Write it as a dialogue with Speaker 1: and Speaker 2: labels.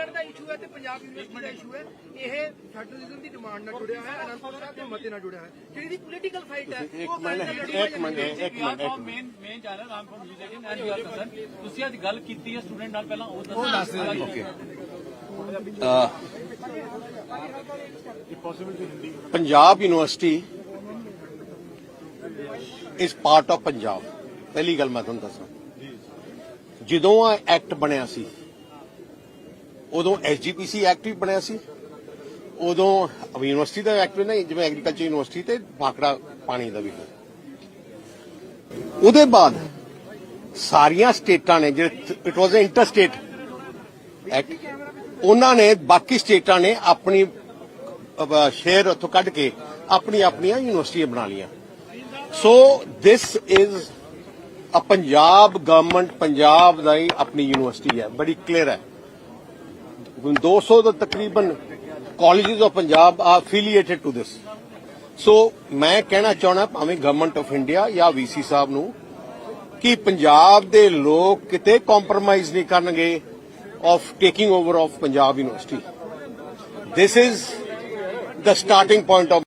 Speaker 1: ਚੰਡੀਗੜ੍ਹ ਦਾ issue ਹੈ ਤੇ Punjab university ਦਾ issue ਹੈ। ਇਹ ਫੈਡਰਲਿਜ਼ਮ ਦੀ ਡਿਮਾਂਡ ਨਾਲ ਜੁੜਿਆ ਹੈ ਅਨੰਦਪੁਰ ਸਾਹਿਬ ਦੇ ਮਤੇ ਨਾਲ ਜੁੜਿਆ ਹੈ। ਜਿਹੜੀ ਦੀ ਪੋਲੀਟੀਕਲ ਫਾਈਟ ਹੈ ਉਹ
Speaker 2: ਇੱਕ ਮਿੰਟ ਇੱਕ ਮਿੰਟ ਇੱਕ minute.
Speaker 3: Main main channel Ram for music and your person ਤੁਸੀਂ ਅੱਜ ਗੱਲ ਕੀਤੀ ਹੈ ਸਟੂਡੈਂਟ ਨਾਲ ਪਹਿਲਾਂ ਉਹ ਦੱਸ।
Speaker 2: ਓਕੇ ਪੰਜਾਬ ਯੂਨੀਵਰਸਿਟੀ ਇਸ ਪਾਰਟ ਆਫ ਪੰਜਾਬ ਪਹਿਲੀ ਗੱਲ ਮੈਂ ਤੁਹਾਨੂੰ ਦੱਸਾਂ। ਜਦੋਂ ਆ ਐਕਟ ਬਣਿਆ ਸੀ ਉਦੋਂ ਐਸਜੀਪੀਸੀ ਐਕਟ ਵੀ ਬਣਿਆ ਸੀ। ਉਦੋਂ ਯੂਨੀਵਰਸਿਟੀ ਦਾ ਐਕਟ ਵੀ ਨਹੀਂ, ਜਿਵੇਂ ਐਗਰੀਕਲਚਰ ਯੂਨੀਵਰਸਿਟੀ ਤੇ ਭਾਖੜਾ ਪਾਣੀ ਦਾ ਵੀ। ਹੋਇਆ ਉਹਦੇ ਬਾਅਦ ਸਾਰੀਆਂ ਸਟੇਟਾਂ ਨੇ, ਜਿਹੜੇ it was a inter state act ਉਹਨਾਂ ਨੇ ਬਾਕੀ ਸਟੇਟਾਂ ਨੇ ਆਪਣੀ ਸ਼ੇਅਰ ਸ਼ੇਰ ਉੱਥੋਂ ਕੱਢ ਕੇ ਆਪਣੀ ਆਪਣੀਆਂ ਯੂਨੀਵਰਸਿਟੀਆਂ ਬਣਾ ਲੀਆਂ so this is a Punjab government Punjab ਦਾ ਹੀ ਆਪਣੀ ਯੂਨੀਵਰਸਿਟੀ ਹੈ। ਬੜੀ ਕਲੀਅਰ ਹੈ। 200 ਦਾ ਤਕਰੀਬਨ ਕਾਲਜਸ ਆਫ ਪੰਜਾਬ ਆ ਅਫੀਲੀਏਟਡ ਟੂ ਦਿਸ ਸੋ ਮੈਂ ਕਹਿਣਾ ਚਾਹਣਾ ਭਾਵੇਂ ਗਵਰਨਮੈਂਟ ਆਫ ਇੰਡੀਆ ਜਾਂ ਵੀਸੀ ਸਾਹਿਬ ਨੂੰ ਕਿ ਪੰਜਾਬ ਦੇ ਲੋਕ ਕਿਤੇ ਕੰਪਰੋਮਾਈਜ਼ ਨਹੀਂ ਕਰਨਗੇ of taking over of Punjab university this is the starting point of